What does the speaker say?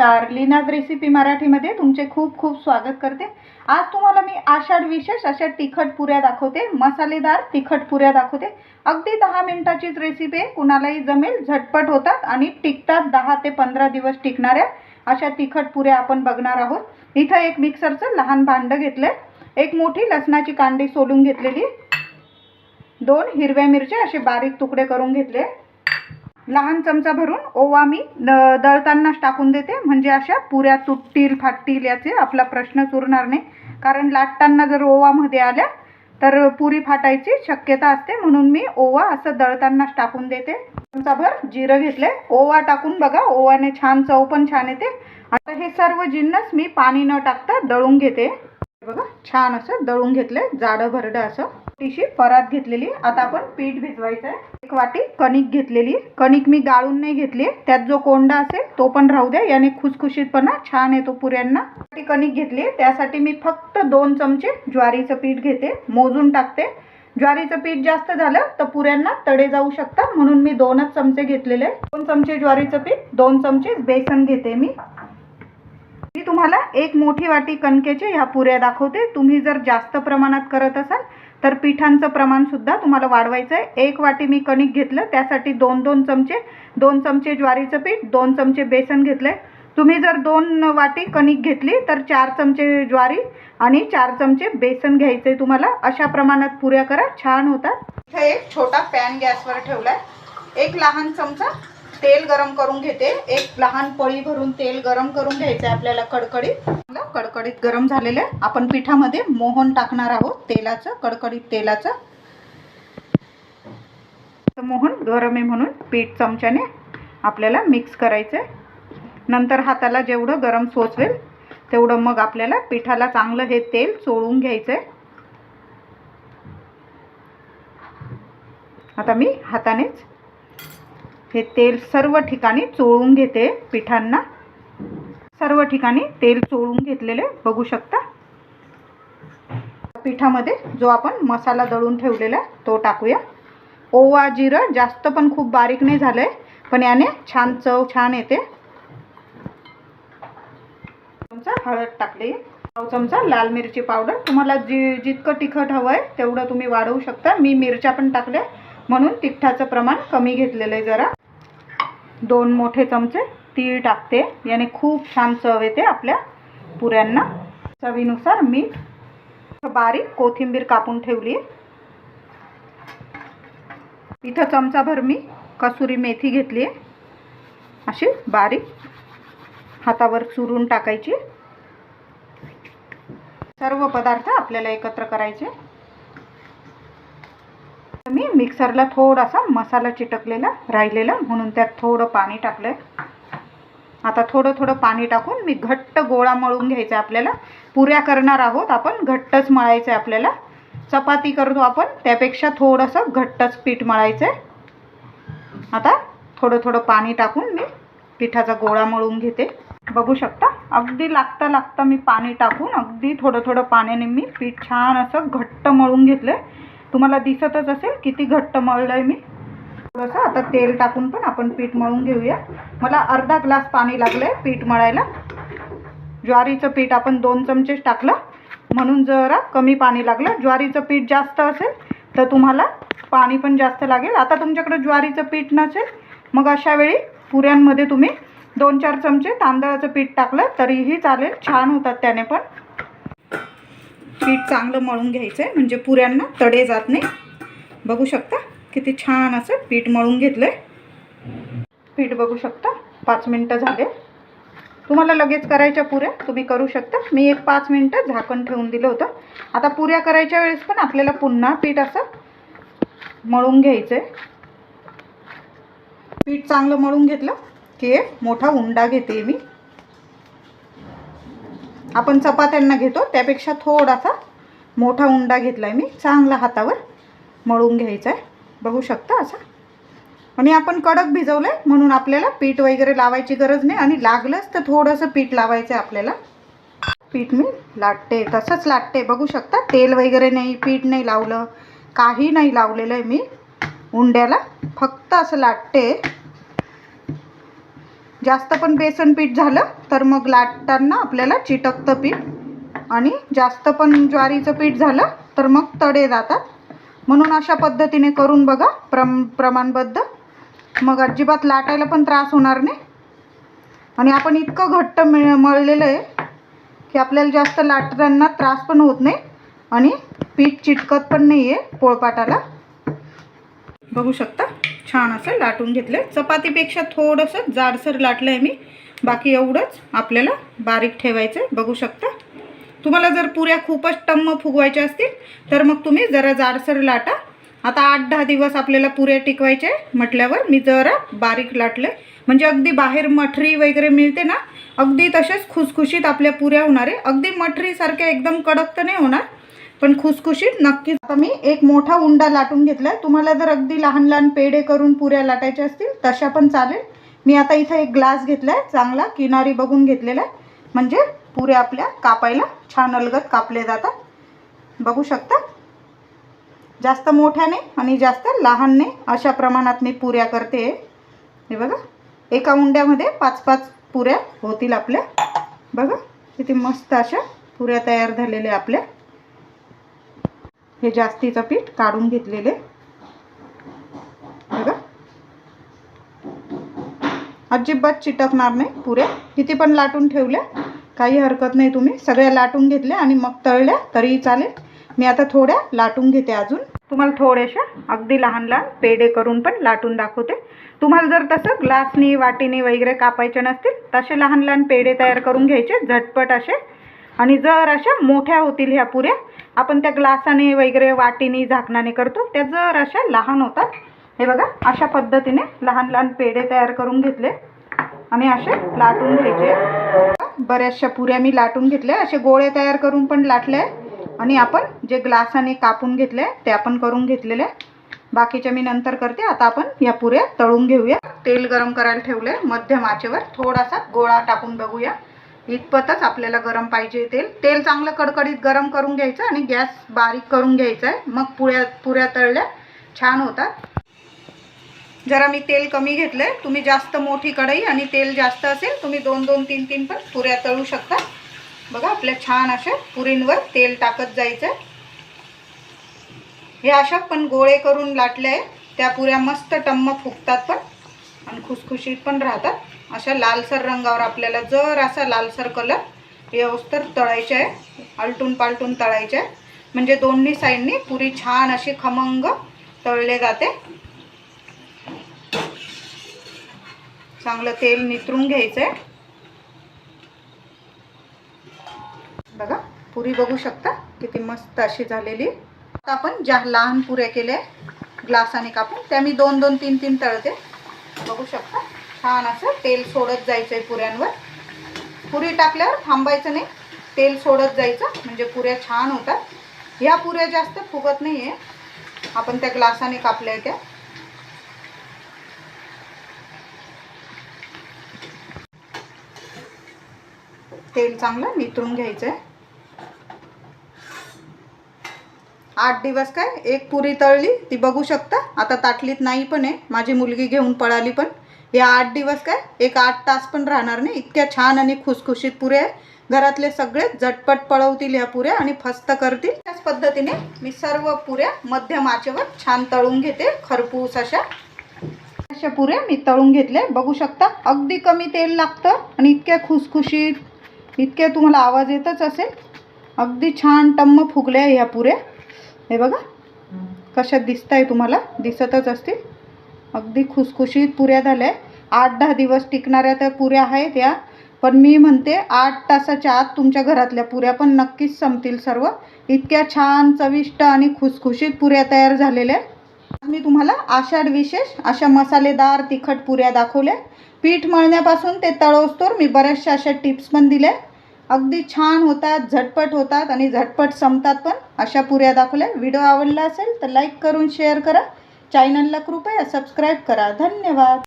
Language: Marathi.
नमस्कार. लीनाज रेसिपी मराठीमध्ये तुमचे खूप खूप स्वागत करते. आज तुम्हाला मी आषाढ विशेष अशा तिखट पुऱ्या दाखवते. मसालेदार तिखट पुऱ्या दाखवते. अगदी दहा मिनिटाचीच रेसिपी आहे. कुणालाही जमेल झटपट होतात आणि टिकतात दहा ते पंधरा दिवस टिकणाऱ्या अशा तिखट पुऱ्या आपण बघणार आहोत. इथं एक मिक्सरचं लहान भांडं घेतलं एक मोठी लसणाची कांडी सोलून घेतलेली दोन हिरव्या मिरच्या असे बारीक तुकडे करून घेतले. लहान चमचा भरून ओवा मी द- दळतानाच टाकून देते. म्हणजे अशा पुऱ्या तुटतील फाटतील याचे आपला प्रश्नच उरणार नाही. कारण लाटताना जर ओवामध्ये आल्या तर पुरी फाटायची शक्यता असते. म्हणून मी ओवा असं दळतानाच टाकून देते. चमचाभर जिरं घेतले. ओवा टाकून बघा ओवाने छान चव पण छान येते. आता हे सर्व जिन्नस मी पाणी न टाकता दळून घेते. बघा छान असं दळून घेतलंय जाडं भरडं असं. छोटीशी परात घेतलेली आता आपण पीठ भिजवायचं आहे एक वाटी कणिक घेतलेली कणिक मी गाळून नाही घेतली त्यात जो कोंडा असेल तो पण राहू द्या. याने खुसखुशीतपणा छान येतो पुऱ्यांना. वाटी कणिक घेतली त्यासाठी मी फक्त दोन चमचे ज्वारीचं पीठ घेते. मोजून टाकते. ज्वारीचं पीठ जास्त झालं तर पुऱ्यांना तडे जाऊ शकतात. म्हणून मी दोनच चमचे घेतलेले दोन चमचे ज्वारीचं पीठ दोन चमचे बेसन घेते मी. मी तुम्हाला एक मोठी वाटी कणकेचे ह्या पुऱ्या दाखवते. तुम्ही जर जास्त प्रमाणात करत असाल तर पिठांचं प्रमाणसुद्धा तुम्हाला वाढवायचं आहे. एक वाटी मी कणिक घेतलं त्यासाठी दोन दोन चमचे दोन चमचे ज्वारीचं पीठ दोन चमचे बेसन घेतलंय. तुम्ही जर दोन वाटी कणिक घेतली तर चार चमचे ज्वारी आणि चार चमचे बेसन घ्यायचे तुम्हाला. अशा प्रमाणात पुऱ्या करा छान होतात. इथं एक छोटा पॅन गॅसवर ठेवलाय. एक लहान चमचा तेल गरम करून घेते. एक लहान पळी भरून तेल गरम करून घ्यायचं आहे आपल्याला कडकडीत. चांगलं कडकडीत गरम झालेलं आहे. आपण पिठामध्ये मोहन टाकणार आहोत तेलाचं कडकडीत तेलाचं. तर मोहन गरम आहे म्हणून पीठ चमच्याने आपल्याला मिक्स करायचं आहे नंतर हाताला जेवढं गरम सोचवेल तेवढं मग आपल्याला पिठाला चांगलं हे तेल चोळून घ्यायचं आहे आता मी हातानेच हे तेल सर्व ठिकाणी चोळून घेते पिठांना. सर्व ठिकाणी तेल चोळून घेतलेले बघू शकता. पिठामध्ये जो आपण मसाला दळून ठेवलेला आहे तो टाकूया. ओवा जिरं जास्त पण खूप बारीक नाही झालं आहे पण याने छान चव छान येते. चमचा हळद टाकली. पाव चमचा लाल मिरची पावडर. तुम्हाला जी जितकं तिखट हवं आहे तेवढं तुम्ही वाढवू शकता. मी मिरच्या पण टाकल्या म्हणून तिखटाचं प्रमाण कमी घेतलेलं आहे जरा. दोन मोठे चमचे तीळ टाकते. याने खूप छान चव येते आपल्या पुऱ्यांना. चवीनुसार मीठ बारीक कोथिंबीर कापून ठेवली आहे इथं चमचाभर मी कसुरी मेथी घेतली आहे अशी बारीक हातावर चुरून टाकायची. सर्व पदार्थ आपल्याला एकत्र करायचे. मी मिक्सरला थोडासा मसाला चिटकलेला राहिलेला म्हणून त्यात थोडं पाणी टाकलं आता थोडं थोडं पाणी टाकून मी घट्ट गोळा मळून घ्यायचा आपल्याला. पुऱ्या करणार आहोत आपण घट्टच मळायचं आहे आपल्याला. चपाती करतो आपण त्यापेक्षा थोडंसं घट्टच पीठ मळायचं आहे. आता थोडं थोडं पाणी टाकून मी पिठाचा गोळा मळून घेते. बघू शकता अगदी लागता लागता मी पाणी टाकून अगदी थोडं थोडं पाण्याने मी पीठ छान असं घट्ट मळून घेतलं आहे तुम्हाला दिसतच असेल किती घट्ट मळलं आहे मी. थोडंसं आता तेल टाकून पण आपण पीठ मळून घेऊया. मला अर्धा ग्लास पाणी लागलं आहे पीठ मळायला. ज्वारीचं पीठ आपण दोन चमचेच टाकलं. म्हणून जरा कमी पाणी लागलं. ज्वारीचं पीठ जास्त असेल तर तुम्हाला पाणी पण जास्त लागेल. आता तुमच्याकडे ज्वारीचं पीठ नसेल मग अशा वेळी पुऱ्यांमध्ये तुम्ही दोन चार चमचे तांदळाचं पीठ टाकलं तरीही चालेल. छान होतात त्याने पण. पीठ चांगलं मळून घ्यायचं आहे म्हणजे पुऱ्यांना तडे जात नाही. बघू शकता किती छान असं पीठ मळून घेतलं आहे पीठ बघू शकता पाच मिनटं झाले. तुम्हाला लगेच करायच्या पुऱ्या तुम्ही करू शकता. मी एक पाच मिनटं झाकण ठेवून दिलं होतं. आता पुऱ्या करायच्या वेळेस पण आपल्याला पुन्हा पीठ असं मळून घ्यायचं आहे पीठ चांगलं मळून घेतलं की एक मोठा उंडा घेते मी. आपण चपात्यांना घेतो त्यापेक्षा थोडासा मोठा उंडा घेतला आहे मी चांगला हातावर मळून घ्यायचा आहे बघू शकता असा? आणि आपण कडक भिजवलं आहे म्हणून आपल्याला पीठ वगैरे लावायची गरज नाही. आणि लागलंच तर थोडंसं पीठ लावायचं आहे आपल्याला. पीठ मी लाटते तसंच लाटते. बघू शकता तेल वगैरे नाही पीठ नाही लावलं काही नाही लावलेलं आहे मी. उंड्याला फक्त असं लाटते. जास्त पण बेसन पीठ झालं तर मग लाटताना आपल्याला चिटकतं पीठ. आणि जास्त पण ज्वारीचं पीठ झालं तर मग तडे जातात. म्हणून अशा पद्धतीने करून बघा प्रम प्रमाणबद्ध. मग अजिबात लाटायला पण त्रास होणार नाही. आणि आपण इतकं घट्ट मिळ मळलेलं आहे की आपल्याला जास्त लाटताना त्रास पण होत नाही. आणि पीठ चिटकत पण नाही आहे पोळपाटाला. बघू शकता? छान असं लाटून घेतलं चपातीपेक्षा थोडंसं जाडसर लाटलं आहे मी. बाकी एवढंच आपल्याला बारीक ठेवायचं आहे बघू शकता. तुम्हाला जर पुऱ्या खूपच टम्म फुगवायच्या असतील तर मग तुम्ही जरा जाडसर लाटा. आता आठ दहा दिवस आपल्याला पुऱ्या टिकवायच्या आहे म्हटल्यावर मी जरा बारीक लाटलं म्हणजे अगदी बाहेर मठरी वगैरे मिळते ना अगदी तसेच खुसखुशीत आपल्या पुऱ्या होणार. आहे अगदी मठरीसारख्या एकदम कडक तर नाही होणार पण खुसखुशीत नक्कीच. आता मी एक मोठा उंडा लाटून घेतलाय. तुम्हाला जर अगदी लहान लहान पेढे करून पुऱ्या लाटायच्या असतील तशा पण चालेल. मी आता इथं एक ग्लास घेतलाय चांगला किनारी बघून घेतलेला आहे. म्हणजे पुऱ्या आपल्या कापायला छान अलगत कापले जातात. बघू शकता? जास्त मोठ्या नाही आणि जास्त लहान नाही. अशा प्रमाणात मी पुऱ्या करते. हे बघा एका उंड्यामध्ये पाच पाच पुऱ्या होतील आपल्या. बघा किती मस्त अशा पुऱ्या तयार झालेल्या आपल्या. हे जास्तीचं पीठ काढून घेतलेले. बघा. अजिबात चिटकणार नाही पुऱ्या. किती पण लाटून ठेवल्या काही हरकत नाही तुम्ही. सगळ्या लाटून घेतल्या आणि मग तळल्या तरीही चालेल. मी आता थोड्या लाटून घेते अजून. तुम्हाला थोड्याशा अगदी लहान लहान पेढे करून पण लाटून दाखवते. तुम्हाला जर तसं ग्लासनी वाटीनी वगैरे कापायचे नसतील तसे लहान लहान पेढे तयार करून घ्यायचे झटपट असे. आणि जर अशा मोठ्या होतील ह्या पुऱ्या आपण त्या ग्लासाने वगैरे वाटीने झाकणाने करतो. त्या जर अशा लहान होतात. हे बघा अशा पद्धतीने लहान लहान पेढे तयार करून घेतले. आणि असे लाटून घ्यायचे. बऱ्याचशा पुऱ्या मी लाटून घेतल्या. असे गोळे तयार करून पण लाटले. आणि आपण जे ग्लासाने कापून घेतले ते आपण करून घेतलेले बाकीच्या मी नंतर करते. आता आपण या पुऱ्या तळून घेऊया. तेल गरम करायला ठेवले मध्यम आचेवर थोडासा गोळा टाकून बघूया. इतपतच आपल्याला गरम पाहिजे तेल. तेल चांगलं कडकडीत गरम करून घ्यायचं आणि गॅस बारीक करून घ्यायचा आहे मग पुऱ्या पुऱ्या तळल्या छान होतात. जरा मी तेल कमी घेतलं आहे तुम्ही जास्त मोठी कढई आणि तेल जास्त असेल तुम्ही दोन दोन तीन तीन पण पुऱ्या तळू शकता. बघा आपल्या छान अशा पुरींवर तेल टाकत जायचं आहे हे अशा पण गोळे करून लाटले आहे त्या पुऱ्या मस्त टम्म फुगतात पण आणि खुसखुशीत पण राहतात. अशा लालसर रंगावर आपल्याला जर असा लालसर कलर व्यवस्थित तळायचा आहे आलटून पालटून तळायचे आहे. म्हणजे दोन्ही साईडनी पुरी छान अशी खमंग तळले जाते. चांगलं तेल नितरून घ्यायचं आहे बघा पुरी बघू शकता किती मस्त अशी झालेली. आता आपण ज्या लहान पुऱ्या केल्या ग्लासाने कापून त्या मी दोन दोन तीन तीन तळते. बघू शकता. छान असं तेल सोडत जायचं आहे पुऱ्यांवर. पुरी टाकल्यावर थांबायचं नाही. तेल सोडत जायचं म्हणजे पुऱ्या छान होतात. ह्या पुऱ्या जास्त फुगत नाही आहे आपण त्या ग्लासाने कापल्या त्या. तेल चांगलं नितरून घ्यायचं आहे आठ दिवस काय? एक पुरी तळली ती बघू शकता. आता ताटलीत नाही पण आहे. माझी मुलगी घेऊन पळाली पण. या आठ दिवस काय? एक आठ तास पण राहणार नाही. इतक्या छान आणि खुसखुशीत पुऱ्या आहे घरातले सगळे झटपट पळवतील ह्या पुऱ्या आणि फस्त करतील. त्याच पद्धतीने मी सर्व पुऱ्या मध्यम आचेवर छान तळून घेते. खरपूस अशा. अशा पुऱ्या मी तळून घेतल्या. बघू शकता अगदी कमी तेल लागतं आणि इतक्या खुसखुशीत इतक्या तुम्हाला आवाज येतच असेल. अगदी छान टम्म फुगल्या ह्या पुऱ्या. हे बघा कशा दिसत आहे तुम्हाला? दिसतच असतील. अगदी खुसखुशीत पुऱ्या झाल्या. आठ दहा दिवस टिकणाऱ्या त्या पुऱ्या आहेत या. पण मी म्हणते आठ तासाच्या आत तुमच्या घरातल्या पुऱ्या पण नक्कीच संपतील सर्व. इतक्या छान चविष्ट आणि खुसखुशीत पुऱ्या तयार झालेल्या आज मी तुम्हाला आषाढ विशेष अशा मसालेदार तिखट पुऱ्या दाखवल्या. पीठ मळण्यापासून ते तळोस्तोर मी बऱ्याचशा अशा टिप्स पण दिल्या. अगदी छान होतात झटपट होतात आणि झटपट संपतात पण अशा पुऱ्या दाखवल्या. व्हिडिओ आवडला असेल तर लाईक करून शेअर करा. चॅनलला कृपया सबस्क्राईब करा. धन्यवाद.